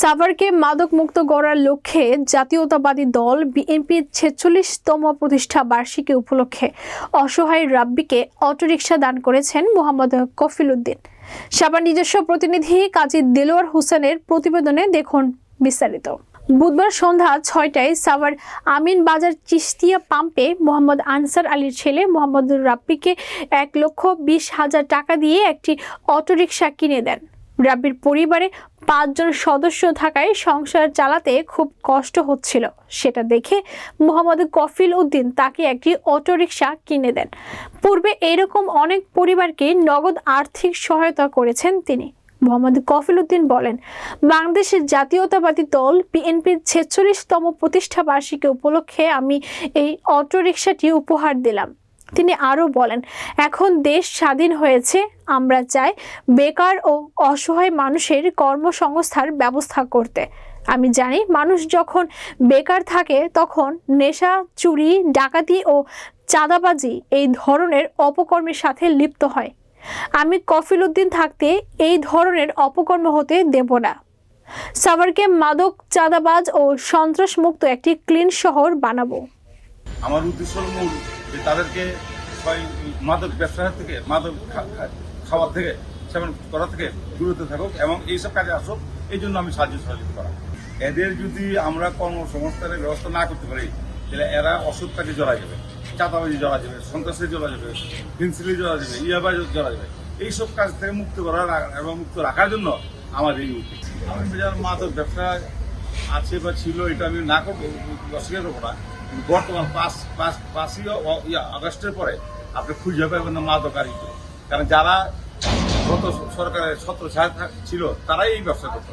সাভারকে মাদক মুক্ত করার লক্ষ্যে জাতীয়তাবাদী দল বিএনপির ছেচল্লিশতম প্রতিষ্ঠা বার্ষিকী উপলক্ষে অসহায় রাব্বিকে অটোরিকশা দান করেছেন মোহাম্মদ কফিল উদ্দিন সাভার নিজস্ব প্রতিনিধি কাজী দেলোয়ার হোসেনের প্রতিবেদনে দেখুন বিস্তারিত। বুধবার সন্ধ্যা ছয়টায় সাভার আমিন বাজার চিস্তিয়া পাম্পে মোহাম্মদ আনসার আলীর ছেলে মোহাম্মদ রাব্বিকে এক লক্ষ বিশ হাজার টাকা দিয়ে একটি অটোরিকশা কিনে দেন। রাব্বির পরিবারে পাঁচজন সদস্য থাকায় সংসার চালাতে খুব কষ্ট হচ্ছিল। সেটা দেখে মোহাম্মদ কফিল উদ্দিন তাকে একটি অটোরিকশা কিনে দেন। পূর্বে এরকম অনেক পরিবারকে নগদ আর্থিক সহায়তা করেছেন তিনি। মোহাম্মদ কফিল উদ্দিন বলেন, বাংলাদেশের জাতীয়তাবাদী দল বিএনপির ছেচল্লিশতম প্রতিষ্ঠা বার্ষিকী উপলক্ষে আমি এই অটোরিকশাটি উপহার দিলাম। তিনি আরও বলেন, এখন দেশ স্বাধীন হয়েছে, আমরা চাই বেকার ও অসহায় মানুষের কর্মসংস্থার ব্যবস্থা করতে। আমি জানি মানুষ যখন বেকার থাকে, তখন নেশা, চুরি, ডাকাতি ও চাঁদাবাজি এই ধরনের অপকর্মের সাথে লিপ্ত হয়। আমি কফিল উদ্দিন থাকতে এই ধরনের অপকর্ম হতে দেব না। সাভারকে মাদক, চাঁদাবাজ ও সন্ত্রাসমুক্ত একটি ক্লিন শহর বানাবো। আমার উদ্দেশ্য মূল, যে তাদেরকে মাদক ব্যবসা থেকে, মাদক খাওয়ার থেকে, সেবন করা থেকে দূরত থাকুক এবং এইসব কাজে আসুক, এই জন্য আমি সাহায্য সহযোগিতা করা এদের যদি আমরা কর্মসংস্থানের ব্যবস্থা না করতে পারি, তাহলে এরা অসৎ কাজে জড়া যাবে, চাঁদাবাজি জড়া যাবে, সন্ত্রাসে জড়া যাবে পেন্সিলে জড়া যাবে ইয়াবাই জড়া যাবে। এইসব কাজ থেকে মুক্ত করার এবং মুক্ত রাখার জন্য আমার এই উদ্যোগ আমি যার মাদক ব্যবসা আছে বা ছিল, এটা আমি না করব, অস্বীকার করব না। বর্তমান পাঁচ পাঁচ পাঁচই আগস্টের পরে আপনি খুঁজে পাবেন না মাদকারী কারণ যারা গত সরকারের ছত্র ছিল, তারাই এই ব্যবসা করতো।